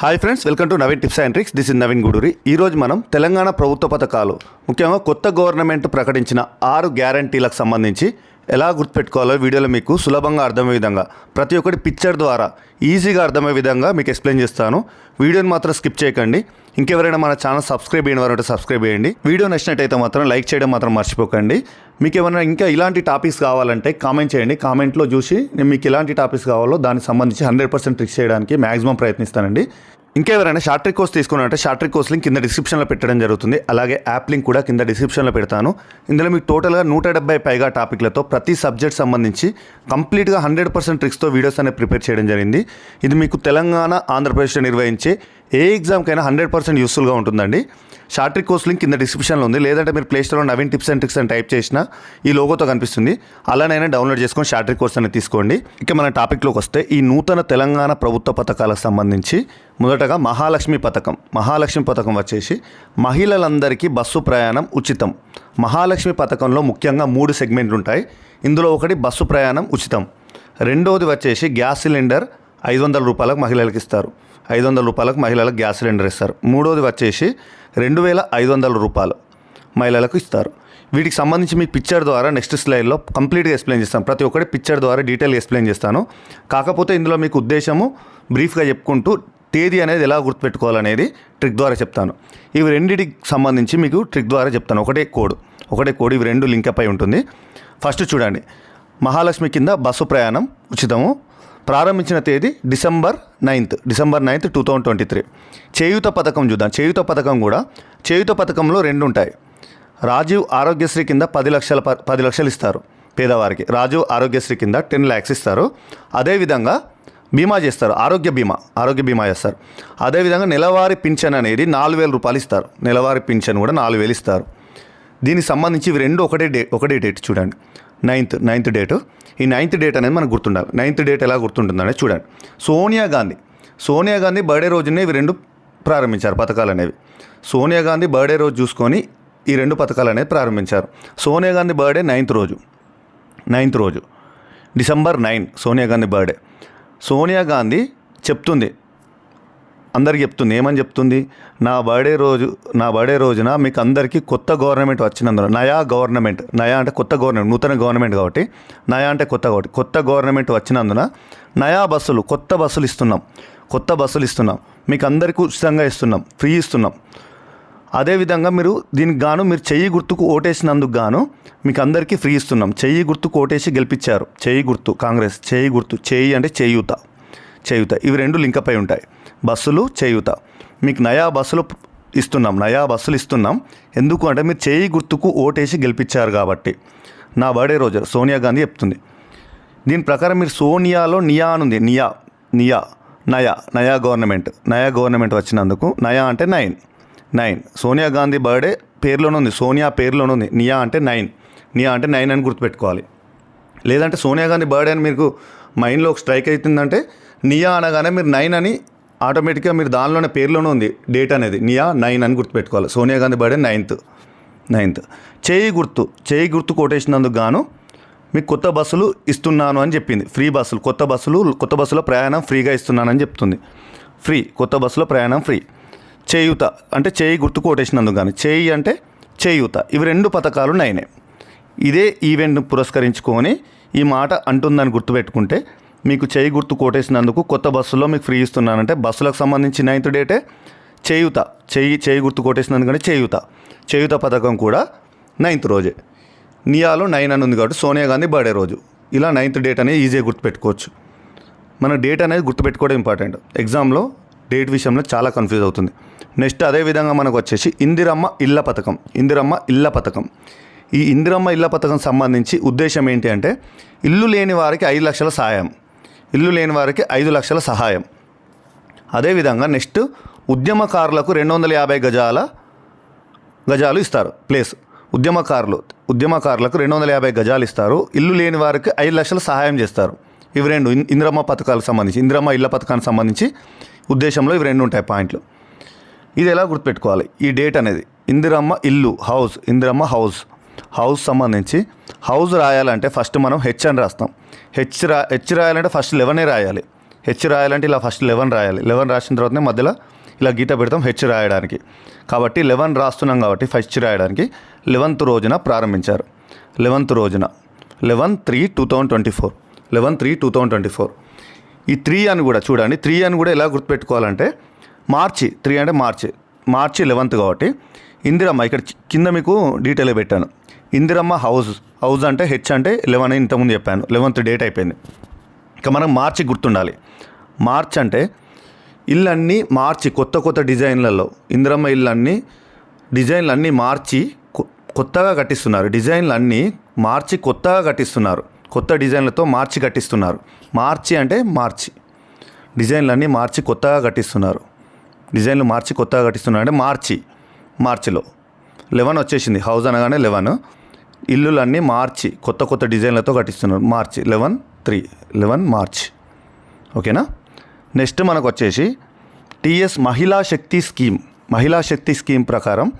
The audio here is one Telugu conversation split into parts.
Hi friends welcome to Naveen tips and tricks this is Naveen Guduri ఈరోజు మనం తెలంగాణ ప్రభుత్వ పథకాలు ముఖ్యంగా కొత్త గవర్నమెంట్ ప్రకటించిన ఆరు గ్యారంటీలకు సంబంధించి ఎలా గుర్తుపెట్టుకోవాలో వీడియోలో మీకు సులభంగా అర్థమయ్యే విధంగా ప్రతి ఒక్కటి పిక్చర్ ద్వారా ఈజీగా అర్థమయ్యే విధంగా మీకు ఎక్స్ప్లెయిన్ చేస్తాను. వీడియోని మాత్రం స్కిప్ చేయకండి. ఇంకెవరైనా మన ఛానల్ సబ్స్క్రైబ్ చేయని వారు సబ్స్క్రైబ్ చేయండి. వీడియో నచ్చినట్టయితే మాత్రం లైక్ చేయడం మాత్రం మర్చిపోకండి. మీకు ఏమైనా ఇంకా ఇలాంటి టాపిక్స్ కావాలంటే కామెంట్ చేయండి. కామెంట్లో చూసి నేను మీకు ఎలాంటి టాపిక్స్ కావాలో దానికి సంబంధించి హండ్రెడ్ పర్సెంట్ ట్రిక్స్ చేయడానికి మ్యాక్సిమం ప్రయత్నిస్తానండి. ఇంకెవరైనా షార్ట్ ట్రిక్ కోర్స్ తీసుకున్నారంటే షార్ట్ ట్రిక్ కోర్స్ లింక్ కింద డిస్క్రిప్షన్లో పెట్టడం జరుగుతుంది. అలాగే యాప్ లింక్ కూడా కింద డిస్క్రిప్షన్లో పెడతాను. ఇందులో మీకు టోటల్గా నూట డెబ్బై పైగా టాపిక్లతో ప్రతి సబ్జెక్ట్ సంబంధించి కంప్లీట్గా హండ్రెడ్ పర్సెంట్ ట్రిక్స్తో వీడియోస్ అనేవి ప్రిపేర్ చేయడం జరిగింది. ఇది మీకు తెలంగాణ ఆంధ్రప్రదేశ్లో నిర్వహించే ఏ ఎగ్జామ్కైనా హండ్రెడ్ పర్సెంట్ యూస్ఫుల్గా ఉంటుందండి. షార్ట్ ట్రిక్ కోర్స్ లింక్ కింద డిస్క్రిప్షన్లో ఉంది. లేదంటే మీరు ప్లేస్టోర్లో నవీన్ టిప్స్ అండ్ ట్రిక్స్ అని టైప్ చేసినా ఈ లోగోతో కనిపిస్తుంది. అలానైనా డౌన్లోడ్ చేసుకొని షార్ట్ ట్రిక్ కోర్స్ అనేది తీసుకోండి. ఇక మన టాపిక్లోకి వస్తే ఈ నూతన తెలంగాణ ప్రభుత్వ పథకాలకు సంబంధించి మొదటగా మహాలక్ష్మి పథకం మహాలక్ష్మి పథకం వచ్చేసి మహిళలందరికీ బస్సు ప్రయాణం ఉచితం. మహాలక్ష్మి పథకంలో ముఖ్యంగా మూడు సెగ్మెంట్లు ఉంటాయి. ఇందులో ఒకటి బస్సు ప్రయాణం ఉచితం. రెండోది వచ్చేసి గ్యాస్ సిలిండర్ ఐదు వందల రూపాయలకు మహిళలకు ఇస్తారు. ఐదు వందల రూపాయలకు మహిళలకు గ్యాస్ సిలిండర్ ఇస్తారు. మూడోది వచ్చేసి రెండు వేల ఐదు వందల రూపాయలు మహిళలకు ఇస్తారు. వీటికి సంబంధించి మీకు పిక్చర్ ద్వారా నెక్స్ట్ స్లైడ్లో కంప్లీట్గా ఎక్స్ప్లెయిన్ చేస్తాను. ప్రతి ఒక్కటి పిక్చర్ ద్వారా డీటెయిల్ ఎక్స్ప్లెయిన్ చేస్తాను. కాకపోతే ఇందులో మీకు ఉద్దేశము బ్రీఫ్గా చెప్పుకుంటూ తేదీ అనేది ఎలా గుర్తుపెట్టుకోవాలనేది ట్రిక్ ద్వారా చెప్తాను. ఇవి రెండింటికి సంబంధించి మీకు ట్రిక్ ద్వారా చెప్తాను. ఒకటే కోడ్. ఒకటే కోడ్. ఇవి రెండు లింక్ అయి ఉంటుంది. ఫస్ట్ చూడండి. మహాలక్ష్మి కింద బస్సు ప్రయాణం ఉచితము. ప్రారంభించిన తేదీ December ninth December ninth two thousand twenty three Cheyutha పథకం చూద్దాం. చేయుత పథకం కూడా చేయుత పథకంలో రెండు ఉంటాయి రాజీవ్ ఆరోగ్యశ్రీ కింద పది లక్షల ప- పది లక్షలు ఇస్తారు పేదవారికి. రాజీవ్ ఆరోగ్యశ్రీ కింద టెన్ ల్యాక్స్ ఇస్తారు. అదేవిధంగా బీమా చేస్తారు. ఆరోగ్య బీమా ఆరోగ్య బీమా చేస్తారు. అదేవిధంగా నెలవారీ పింఛన్ అనేది నాలుగు వేల రూపాయలు ఇస్తారు. నెలవారీ పింఛన్ కూడా నాలుగు వేలు ఇస్తారు. దీనికి సంబంధించి ఇవి రెండు ఒకటే డే ఒకటే డేట్ చూడండి. Ninth ninth date. ఈ నైన్త్ డేట్ అనేది మనకు గుర్తుండాలి. నైన్త్ డేట్ ఎలా గుర్తుంటుందనే చూడండి సోనియా గాంధీ. సోనియా గాంధీ బర్త్డే రోజునే ఇవి రెండు ప్రారంభించారు పథకాలు అనేవి. సోనియా గాంధీ బర్త్డే రోజు చూసుకొని ఈ రెండు పథకాలు అనేవి ప్రారంభించారు. సోనియా గాంధీ బర్త్డే నైన్త్ రోజు. నైన్త్ రోజు. December nine Sonia Gandhi birthday. Sonia Gandhi చెప్తుంది అందరికి చెప్తుంది ఏమని చెప్తుంది? నా బర్త్డే రోజు నా బర్త్డే రోజున మీకు అందరికీ కొత్త గవర్నమెంట్ వచ్చినందున నయా గవర్నమెంట్ నయా అంటే కొత్త గవర్నమెంట్ నూతన గవర్నమెంట్ కాబట్టి నయా అంటే కొత్త కాబట్టి కొత్త గవర్నమెంట్ వచ్చినందున నయా బస్సులు కొత్త బస్సులు ఇస్తున్నాం కొత్త బస్సులు ఇస్తున్నాం మీకు అందరికీ ఉచితంగా ఇస్తున్నాం ఫ్రీ ఇస్తున్నాం. అదేవిధంగా మీరు దీనికి గాను మీరు చెయ్యి గుర్తుకు ఓటేసినందుకు గాను మీకు అందరికీ ఫ్రీ ఇస్తున్నాం. చెయ్యి గుర్తుకు ఓటేసి గెలిపించారు చెయ్యి గుర్తు కాంగ్రెస్ చెయ్యి గుర్తు చెయ్యి అంటే చేయూత చేయూత. ఇవి రెండు లింక్ అయి ఉంటాయి. బస్సులు చేయూత. మీకు నయా బస్సులు ఇస్తున్నాం నయా బస్సులు ఇస్తున్నాం. ఎందుకు అంటే మీరు చేయి గుర్తుకు ఓటేసి గెలిపించారు కాబట్టి. నా బర్త్డే రోజు సోనియా గాంధీ చెప్తుంది. దీని ప్రకారం మీరు సోనియాలో నియా అని ఉంది నియా నియా నయా నయా గవర్నమెంట్ నయా గవర్నమెంట్ వచ్చినందుకు నయా అంటే nine nine. Sonia Gandhi birthday పేరులోనే ఉంది సోనియా పేరులోనే ఉంది నియా అంటే నైన్ నియా అంటే నైన్ అని గుర్తుపెట్టుకోవాలి. లేదంటే సోనియా గాంధీ బర్త్డే అని మీకు మైండ్లో ఒక స్ట్రైక్ అవుతుందంటే నియా అనగానే మీరు నైన్ అని ఆటోమేటిక్గా మీరు దానిలోనే పేర్లోనే ఉంది డేట్ అనేది. నియా నైన్ అని గుర్తుపెట్టుకోవాలి. Sonia Gandhi birthday ninth. Ninth. చేయి గుర్తు. చేయి గుర్తు కొట్టేసినందుకు గాను మీకు కొత్త బస్సులు ఇస్తున్నాను అని చెప్పింది. ఫ్రీ బస్సులు. కొత్త బస్సులు కొత్త బస్సులో ప్రయాణం ఫ్రీగా ఇస్తున్నానని చెప్తుంది. ఫ్రీ. కొత్త బస్సులో ప్రయాణం ఫ్రీ. చేయూత. అంటే చేయి గుర్తు కొట్టేసినందుకు కానీ చేయి అంటే చేయూత. ఇవి రెండు పథకాలు నైనే. ఇదే ఈవెంట్ను పురస్కరించుకొని ఈ మాట అంటుందని గుర్తుపెట్టుకుంటే మీకు చేయి గుర్తు కొట్టేసినందుకు కొత్త బస్సులో మీకు ఫ్రీ ఇస్తున్నానంటే బస్సులకు సంబంధించి నైన్త్ డేటే చేయుత. చేయి చేయి గుర్తు కొట్టేసినందుకంటే చేయుత. చేయుత పథకం కూడా నైన్త్ రోజే. నియాలో నైన్ అని ఉంది కాబట్టి సోనియా గాంధీ బర్త్డే రోజు. ఇలా నైన్త్ డేట్ అనేది ఈజీగా గుర్తుపెట్టుకోవచ్చు. మన డేట్ అనేది గుర్తుపెట్టుకోవడం ఇంపార్టెంట్ ఎగ్జామ్లో డేట్ విషయంలో చాలా కన్ఫ్యూజ్ అవుతుంది. నెక్స్ట్ అదే విధంగా మనకు వచ్చేసి ఇందిరమ్మ ఇళ్ళ పథకం. ఇందిరమ్మ ఇళ్ళ పథకం. ఈ ఇందిరమ్మ ఇళ్ళ పథకం సంబంధించి ఉద్దేశం ఏంటి అంటే ఇల్లు లేని వారికి ఐదు లక్షల సాయం. ఇల్లు లేని వారికి ఐదు లక్షల సహాయం. అదేవిధంగా నెక్స్ట్ ఉద్యమకారులకు రెండు వందల యాభై గజాల గజాలు ఇస్తారు. ప్లేస్. ఉద్యమకారులు ఉద్యమకారులకు రెండు వందల యాభై గజాలు ఇస్తారు. ఇల్లు లేని వారికి ఐదు లక్షలు సహాయం చేస్తారు. ఇవి రెండు ఇంద్రమ్మ ఇందిరమ్మ పథకాలకు సంబంధించి ఇందిరమ్మ ఇళ్ళ పథకానికి సంబంధించి ఉద్దేశంలో ఇవి రెండు ఉంటాయి పాయింట్లు. ఇది ఎలా గుర్తుపెట్టుకోవాలి? ఈ డేట్ అనేది ఇందిరమ్మ ఇల్లు హౌస్ ఇందిరమ్మ హౌస్. హౌస్ సంబంధించి హౌస్ రాయాలంటే ఫస్ట్ మనం హెచ్ అని రాస్తాం. హెచ్ రా హెచ్ రాయాలంటే ఫస్ట్ లెవెనే రాయాలి. హెచ్ రాయాలంటే ఇలా ఫస్ట్ లెవెన్ రాయాలి. లెవెన్ రాసిన తర్వాతనే మధ్యలో ఇలా గీత పెడతాం హెచ్ రాయడానికి. కాబట్టి లెవెన్ రాస్తున్నాం కాబట్టి ఫస్ట్ రాయడానికి లెవెన్త్ రోజున ప్రారంభించారు. లెవెన్త్ రోజున. Eleven three two thousand twenty four. Eleven three two thousand twenty four. ఈ త్రీ అని కూడా చూడండి. త్రీ అని కూడా ఎలా గుర్తుపెట్టుకోవాలంటే మార్చి త్రీ అంటే మార్చి. మార్చి లెవెన్త్ కాబట్టి. ఇందిరమ్మ ఇక్కడ కింద మీకు డీటెయిల్ పెట్టాను. ఇందిరమ్మ హౌస్ హౌస్ అంటే హెచ్ అంటే లెవెన్ ఇంతకుముందు చెప్పాను. లెవెన్త్ డేట్ అయిపోయింది. ఇక మనం మార్చి గుర్తుండాలి. మార్చ్ అంటే ఇళ్ళన్నీ మార్చి కొత్త కొత్త డిజైన్లలో ఇందిరమ్మ ఇళ్ళన్నీ డిజైన్లు అన్నీ మార్చి కొత్తగా కట్టిస్తున్నారు. డిజైన్లు అన్నీ మార్చి కొత్తగా కట్టిస్తున్నారు. కొత్త డిజైన్లతో మార్చి కట్టిస్తున్నారు. మార్చి అంటే మార్చి. డిజైన్లు అన్నీ మార్చి కొత్తగా కట్టిస్తున్నారు. డిజైన్లు మార్చి కొత్తగా కట్టిస్తున్నారు అంటే మార్చి మార్చిలో. లెవెన్ వచ్చేసింది. హౌస్ అనగానే లెవెన్ ఇల్లులన్నీ మార్చి కొత్త కొత్త డిజైన్లతో కట్టిస్తున్నారు. మార్చి లెవెన్ త్రీ లెవెన్ మార్చ్. ఓకేనా? నెక్స్ట్ మనకు వచ్చేసి టీఎస్ మహిళా శక్తి స్కీమ్. మహిళా శక్తి స్కీమ్ ప్రకారం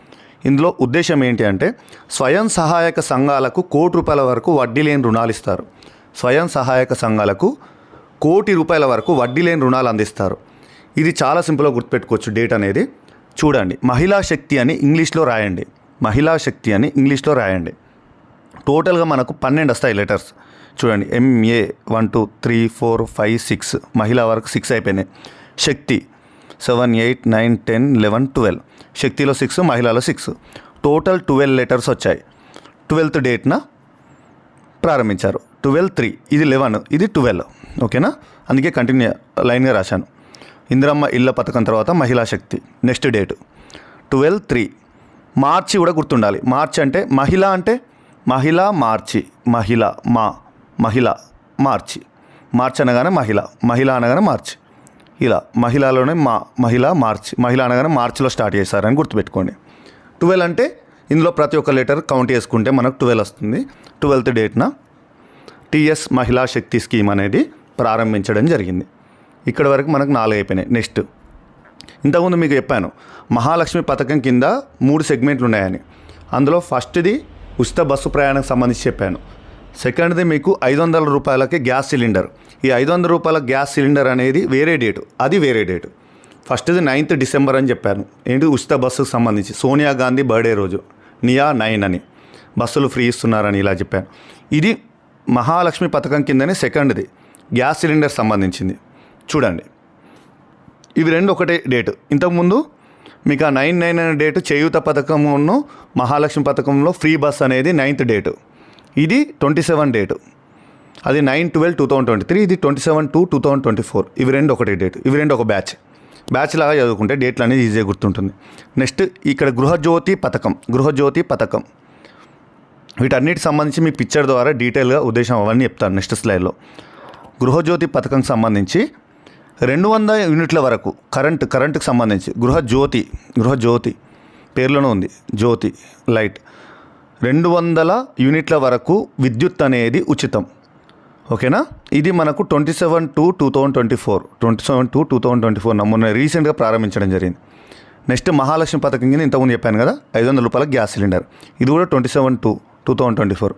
ఇందులో ఉద్దేశం ఏంటి అంటే స్వయం సహాయక సంఘాలకు కోటి రూపాయల వరకు వడ్డీ లేని రుణాలు ఇస్తారు. స్వయం సహాయక సంఘాలకు కోటి రూపాయల వరకు వడ్డీ లేని రుణాలు అందిస్తారు. ఇది చాలా సింపుల్గా గుర్తుపెట్టుకోవచ్చు డేట్ అనేది. చూడండి మహిళా శక్తి అని ఇంగ్లీష్లో రాయండి. మహిళా శక్తి అని ఇంగ్లీష్లో రాయండి. టోటల్గా మనకు పన్నెండు వస్తాయి లెటర్స్. చూడండి MA one two three four five six. Mahila వరకు సిక్స్ అయిపోయినాయి. Shakti seven eight nine ten eleven twelve. శక్తిలో సిక్స్ మహిళలో సిక్స్. టోటల్ ట్వెల్వ్ లెటర్స్ వచ్చాయి. ట్వెల్త్ డేట్న ప్రారంభించారు. Twelve three. ఇది లెవెన్ ఇది ట్వెల్వ్. ఓకేనా? అందుకే కంటిన్యూ లైన్గా రాశాను. ఇందిరమ్మ ఇళ్ళ పథకం తర్వాత Mahila Shakti. Next date. Twelve three. మార్చి కూడా గుర్తుండాలి. మార్చి అంటే మహిళ అంటే మహిళ మార్చి మహిళ మా మహిళ మార్చి. మార్చి అనగానే మహిళ మహిళ అనగానే మార్చి. ఇలా మహిళలోనే మా మహిళ మార్చి మహిళ అనగానే మార్చిలో స్టార్ట్ చేశారని గుర్తుపెట్టుకోండి. ట్వెల్వ్ అంటే ఇందులో ప్రతి ఒక్క లెటర్ కౌంట్ చేసుకుంటే మనకు ట్వెల్వ్ వస్తుంది. ట్వెల్త్ డేట్న టీఎస్ మహిళా శక్తి స్కీమ్ అనేది ప్రారంభించడం జరిగింది. ఇక్కడ వరకు మనకు నాలుగు అయిపోయినాయి. నెక్స్ట్. ఇంతకుముందు మీకు చెప్పాను మహాలక్ష్మి పథకం కింద మూడు సెగ్మెంట్లు ఉన్నాయని. అందులో ఫస్ట్ది ఉచిత బస్సు ప్రయాణం సంబంధించి చెప్పాను. సెకండ్ది మీకు ఐదు వందల రూపాయలకి గ్యాస్ సిలిండర్. ఈ ఐదు వందల రూపాయల గ్యాస్ సిలిండర్ అనేది వేరే డేటు. అది వేరే డేటు. ఫస్ట్ది నైన్త్ డిసెంబర్ అని చెప్పాను. ఏంటి ఉచిత బస్సుకు సంబంధించి? సోనియా గాంధీ బర్త్డే రోజు. నియా నైన్ అని. బస్సులు ఫ్రీ ఇస్తున్నారని ఇలా చెప్పాను. ఇది మహాలక్ష్మి పథకం కిందనే సెకండ్ది. గ్యాస్ సిలిండర్ సంబంధించింది. చూడండి. ఇవి రెండు ఒకటే డేటు. ఇంతకుముందు మీకు ఆ నైన్ నైన్ అనే డేటు చేయూత పథకమును మహాలక్ష్మి పథకంలో ఫ్రీ బస్ అనేది నైన్త్ డేటు. ఇది ట్వంటీ సెవెన్ డేటు. అది nine twelve two thousand twenty three ఇది twenty seven two two thousand twenty four. ఇవి రెండు ఒకటి డేట్. ఇవి రెండు ఒక బ్యాచ్. బ్యాచ్ లాగా చదువుకుంటే డేట్లు అనేది ఈజీగా గుర్తుంటుంది. నెక్స్ట్ ఇక్కడ గృహజ్యోతి పథకం గృహజ్యోతి పథకం. వీటన్నిటికి సంబంధించి మీ పిక్చర్ ద్వారా డీటెయిల్గా ఉద్దేశం అవన్నీ చెప్తాను నెక్స్ట్ స్లైడ్లో. గృహజ్యోతి పథకం సంబంధించి రెండు వందల యూనిట్ల వరకు కరెంట్ కరెంటుకు సంబంధించి గృహజ్యోతి గృహజ్యోతి పేర్లోనే ఉంది. జ్యోతి లైట్. రెండు వందల యూనిట్ల వరకు విద్యుత్ అనేది ఉచితం. ఓకేనా? ఇది మనకు twenty seven two two thousand twenty four twenty seven two two thousand twenty four నమ్మున రీసెంట్గా ప్రారంభించడం జరిగింది. నెక్స్ట్ మహాలక్ష్మి పథకం కింద ఇంతకుముందు చెప్పాను కదా ఐదు వందల రూపాయల గ్యాస్ సిలిండర్. ఇది కూడా twenty seven two two thousand twenty four.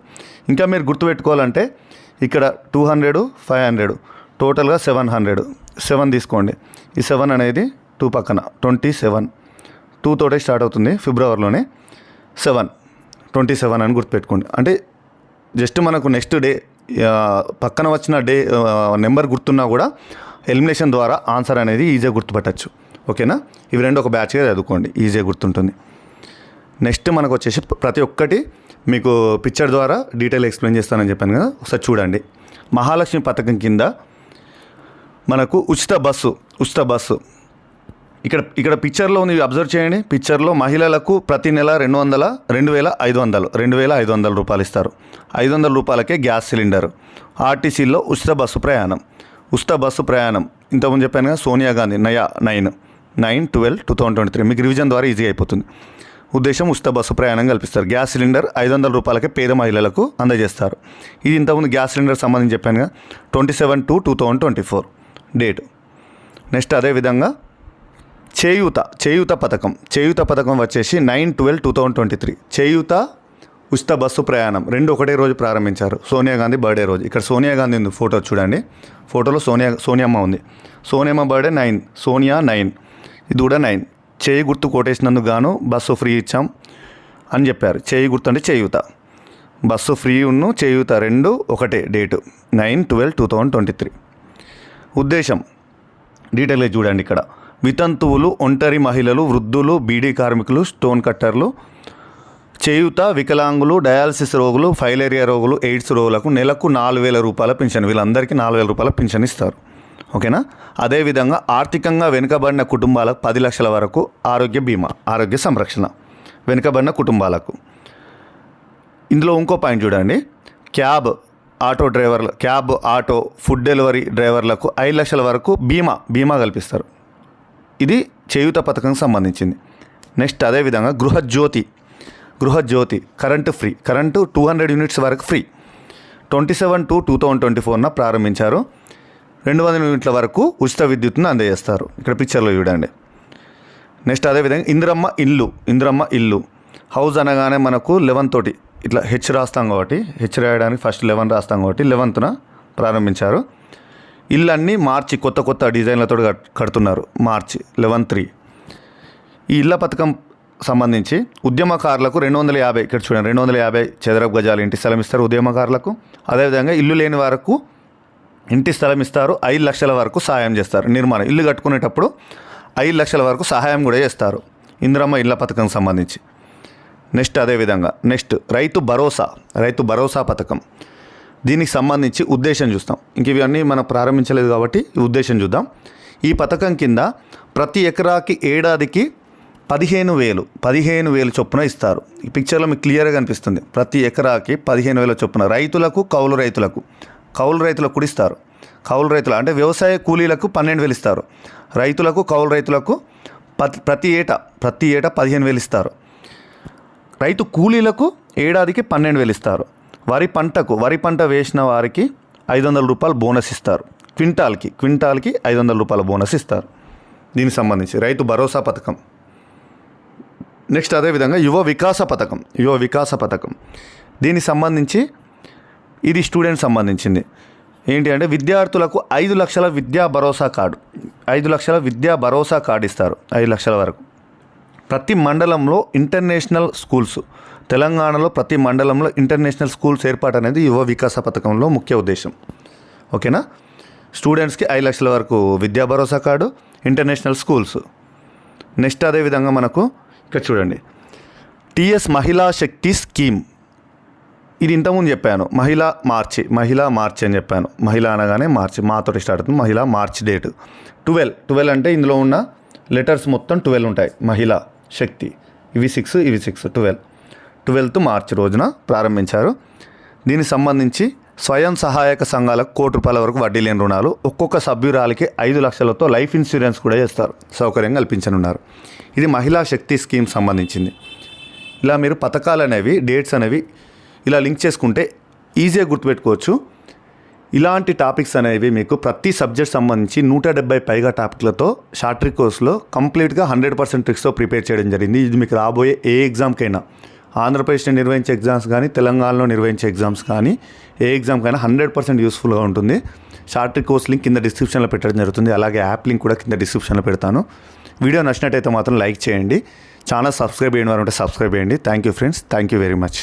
ఇంకా మీరు గుర్తుపెట్టుకోవాలంటే ఇక్కడ టూ హండ్రెడ్ ఫైవ్ హండ్రెడ్ టోటల్గా సెవెన్ హండ్రెడ్. సెవెన్ తీసుకోండి. ఈ సెవెన్ అనేది టూ పక్కన ట్వంటీ సెవెన్. టూ తోటే స్టార్ట్ అవుతుంది ఫిబ్రవరిలోనే సెవెన్. ట్వంటీ సెవెన్ అని గుర్తుపెట్టుకోండి. అంటే జస్ట్ మనకు నెక్స్ట్ డే పక్కన వచ్చిన డే నెంబర్ గుర్తున్నా కూడా ఎలిమినేషన్ ద్వారా ఆన్సర్ అనేది ఈజీగా గుర్తుపట్టచ్చు. ఓకేనా? ఇవి రెండు ఒక బ్యాచ్గా చదువుకోండి. ఈజీగా గుర్తుంటుంది. నెక్స్ట్ మనకు వచ్చేసి ప్రతి ఒక్కటి మీకు పిక్చర్ ద్వారా డీటెయిల్ ఎక్స్ప్లెయిన్ చేస్తానని చెప్పాను కదా. ఒకసారి చూడండి. మహాలక్ష్మి పథకం కింద మనకు ఉచిత బస్సు ఉచిత బస్సు. ఇక్కడ ఇక్కడ పిక్చర్లో ఉంది అబ్జర్వ్ చేయండి. పిక్చర్లో మహిళలకు ప్రతి నెల రెండు వందల రెండు వేల ఐదు వందలు రెండు వేల ఐదు వందల రూపాయలు ఇస్తారు. ఐదు వందల రూపాయలకే గ్యాస్ సిలిండర్. ఆర్టీసీలో ఉచిత బస్సు ప్రయాణం. ఉచిత బస్సు ప్రయాణం. ఇంతకుముందు చెప్పాను కదా సోనియా గాంధీ నయా nine. Nine twelve two thousand twenty three. మీకు రివిజన్ ద్వారా ఈజీ అయిపోతుంది. ఉద్దేశం ఉచిత బస్సు ప్రయాణం కల్పిస్తారు. గ్యాస్ సిలిండర్ ఐదు వందల రూపాయలకే పేద మహిళలకు అందజేస్తారు. ఇది ఇంతకుముందు గ్యాస్ సిలిండర్ సంబంధించి చెప్పాను కదా twenty seven two two thousand twenty four. Date. Next అదేవిధంగా చేయూత చేయూత పథకం. చేయూత పథకం వచ్చేసి nine twelve two thousand twenty three Cheyutha ఉచిత బస్సు ప్రయాణం. రెండు ఒకటే రోజు ప్రారంభించారు. సోనియా గాంధీ బర్త్డే రోజు. ఇక్కడ సోనియా గాంధీ ఉంది ఫోటో చూడండి. ఫోటోలో సోనియా సోనియమ్మ ఉంది. సోనియమ్మ బర్త్డే నైన్ సోనియా నైన్. ఇది కూడా నైన్. చేయి గుర్తు కొట్టేసినందుకు గాను బస్సు ఫ్రీ ఇచ్చాం అని చెప్పారు. చేయి గుర్తు అంటే చేయూత. బస్సు ఫ్రీ ఉన్ను చేయూత రెండు ఒకటే date. Nine twelve two thousand twenty three ఉద్దేశం. డీటెయిల్గా చూడండి ఇక్కడ. వితంతువులు ఒంటరి మహిళలు వృద్ధులు బీడీ కార్మికులు స్టోన్ కట్టర్లు చేయుత వికలాంగులు డయాలసిస్ రోగులు ఫైలేరియా రోగులు ఎయిడ్స్ రోగులకు నెలకు నాలుగు వేల రూపాయల పింఛన్ వీళ్ళందరికీ నాలుగు వేల రూపాయల పింఛన్ ఇస్తారు. ఓకేనా? అదేవిధంగా ఆర్థికంగా వెనుకబడిన కుటుంబాలకు పది లక్షల వరకు ఆరోగ్య బీమా ఆరోగ్య సంరక్షణ వెనుకబడిన కుటుంబాలకు. ఇందులో ఇంకో పాయింట్ చూడండి. క్యాబ్ ఆటో డ్రైవర్లు క్యాబ్ ఆటో ఫుడ్ డెలివరీ డ్రైవర్లకు ఐదు లక్షల వరకు బీమా బీమా కల్పిస్తారు. ఇది చేయూత పథకంకి సంబంధించింది. నెక్స్ట్ అదేవిధంగా Gruhajyothi Gruhajyothi current free current two hundred units వరకు free. Twenty seven two two thousand twenty ఫోర్న ప్రారంభించారు. రెండు వందల యూనిట్ల వరకు ఉచిత విద్యుత్ను అందజేస్తారు. ఇక్కడ పిక్చర్లో చూడండి. నెక్స్ట్ అదేవిధంగా ఇందిరమ్మ ఇల్లు ఇందిరమ్మ ఇల్లు. హౌస్ అనగానే మనకు లెవెన్ తోటి ఇట్లా హెచ్ రాస్తాం కాబట్టి హెచ్ రాయడానికి ఫస్ట్ లెవెన్ రాస్తాం కాబట్టి లెవెన్త్న ప్రారంభించారు. ఇల్లు అన్నీ మార్చి కొత్త కొత్త డిజైన్లతో కడుతున్నారు. మార్చి లెవెన్ త్రీ ఈ ఇళ్ళ పథకం సంబంధించి ఉద్యమకారులకు రెండు వందల యాభై ఇక్కడ చూడండి రెండు వందల యాభై చదరపు గజాలు ఇంటి స్థలం ఇస్తారు ఉద్యమకారులకు. అదేవిధంగా ఇల్లు లేని వరకు ఇంటి స్థలం ఇస్తారు ఐదు లక్షల వరకు సహాయం చేస్తారు. నిర్మాణం ఇల్లు కట్టుకునేటప్పుడు ఐదు లక్షల వరకు సహాయం కూడా చేస్తారు. ఇందిరమ్మ ఇళ్ళ పథకం సంబంధించి. నెక్స్ట్ అదేవిధంగా నెక్స్ట్ రైతు భరోసా రైతు భరోసా పథకం. దీనికి సంబంధించి ఉద్దేశం చూస్తాం. ఇంక ఇవన్నీ మనం ప్రారంభించలేదు కాబట్టి ఉద్దేశం చూద్దాం. ఈ పథకం కింద ప్రతి ఎకరాకి ఏడాదికి పదిహేను వేలు పదిహేను వేలు చొప్పున ఇస్తారు. ఈ పిక్చర్లో మీకు క్లియర్గా కనిపిస్తుంది. ప్రతి ఎకరాకి పదిహేను వేల చొప్పున రైతులకు కౌలు రైతులకు కౌలు రైతులకు కూడా ఇస్తారు. కౌలు రైతులు అంటే వ్యవసాయ కూలీలకు పన్నెండు వేలు ఇస్తారు. రైతులకు కౌలు రైతులకు ప్రతి ప్రతి ఏటా ప్రతి ఏటా పదిహేను వేలు ఇస్తారు. రైతు కూలీలకు ఏడాదికి పన్నెండు వేలు ఇస్తారు. వరి పంటకు వరి పంట వేసిన వారికి ఐదు వందల రూపాయలు బోనస్ ఇస్తారు. క్వింటాల్కి క్వింటాల్కి ఐదు వందల రూపాయల బోనస్ ఇస్తారు. దీనికి సంబంధించి రైతు భరోసా పథకం. నెక్స్ట్ అదేవిధంగా యువ వికాస పథకం యువ వికాస పథకం. దీనికి సంబంధించి ఇది స్టూడెంట్ సంబంధించింది. ఏంటి అంటే విద్యార్థులకు ఐదు లక్షల విద్యా భరోసా కార్డు ఐదు లక్షల విద్యా భరోసా కార్డు ఇస్తారు ఐదు లక్షల వరకు. ప్రతి మండలంలో ఇంటర్నేషనల్ స్కూల్స్ తెలంగాణలో ప్రతి మండలంలో ఇంటర్నేషనల్ స్కూల్స్ ఏర్పాటు అనేది యువ వికాస పథకంలో ముఖ్య ఉద్దేశం. ఓకేనా? స్టూడెంట్స్కి ఐదు లక్షల వరకు విద్యా భరోసా కార్డు ఇంటర్నేషనల్ స్కూల్స్. నెక్స్ట్ అదేవిధంగా మనకు ఇక్కడ చూడండి. టిఎస్ మహిళా శక్తి స్కీమ్. ఇది ఇంతకుముందు చెప్పాను మహిళా మార్చి మహిళా మార్చి అని చెప్పాను. మహిళ అనగానే మార్చి మాతోటి స్టార్ట్ అవుతుంది మహిళా మార్చి డేట్. ట్వెల్వ్ ట్వెల్వ్ అంటే ఇందులో ఉన్న లెటర్స్ మొత్తం ట్వెల్వ్ ఉంటాయి మహిళా. శక్తి. ఇవి సిక్స్ ఇవి సిక్స్ ట్వెల్వ్ ట్వెల్త్ మార్చి రోజున ప్రారంభించారు. దీనికి సంబంధించి స్వయం సహాయక సంఘాలకు కోటి రూపాయల వరకు వడ్డీ లేని రుణాలు ఒక్కొక్క సభ్యురాలకి ఐదు లక్షలతో లైఫ్ ఇన్సూరెన్స్ కూడా చేస్తారు. సౌకర్యం కల్పించనున్నారు. ఇది మహిళా శక్తి స్కీమ్ సంబంధించింది. ఇలా మీరు పథకాలు అనేవి డేట్స్ అనేవి ఇలా లింక్ చేసుకుంటే ఈజీగా గుర్తుపెట్టుకోవచ్చు. ఇలాంటి టాపిక్స్ అనేవి మీకు ప్రతి సబ్జెక్ట్ సంబంధించి నూట డెబ్బై పైగా టాపిక్లతో షార్ట్ ట్రిక్ కోర్సులో కంప్లీట్గా హండ్రెడ్ పర్సెంట్ ట్రిక్స్తో ప్రిపేర్ చేయడం జరిగింది. ఇది మీకు రాబోయే ఏ ఎగ్జామ్కైనా. ఆంధ్రప్రదేశ్లో నిర్వహించే ఎగ్జామ్స్ కానీ తెలంగాణలో నిర్వహించే ఎగ్జామ్స్ కానీ ఏ ఎగ్జామ్కైనా హండ్రెడ్ పర్సెంట్ యూస్ఫుల్గా ఉంటుంది. షార్ట్ ట్రిక్ కోర్స్ లింక్ కింద డిస్క్రిప్షన్లో పెట్టడం జరుగుతుంది. అలాగే యాప్ లింక్ కూడా కింద డిస్క్రిప్షన్లో పెడతాను. వీడియో నచ్చినట్టయితే మాత్రం లైక్ చేయండి. ఛానల్ సబ్స్క్రైబ్ చేయడం వారు ఉంటే సబ్స్క్రైబ్ చేయండి. Thank you friends. Thank you very much.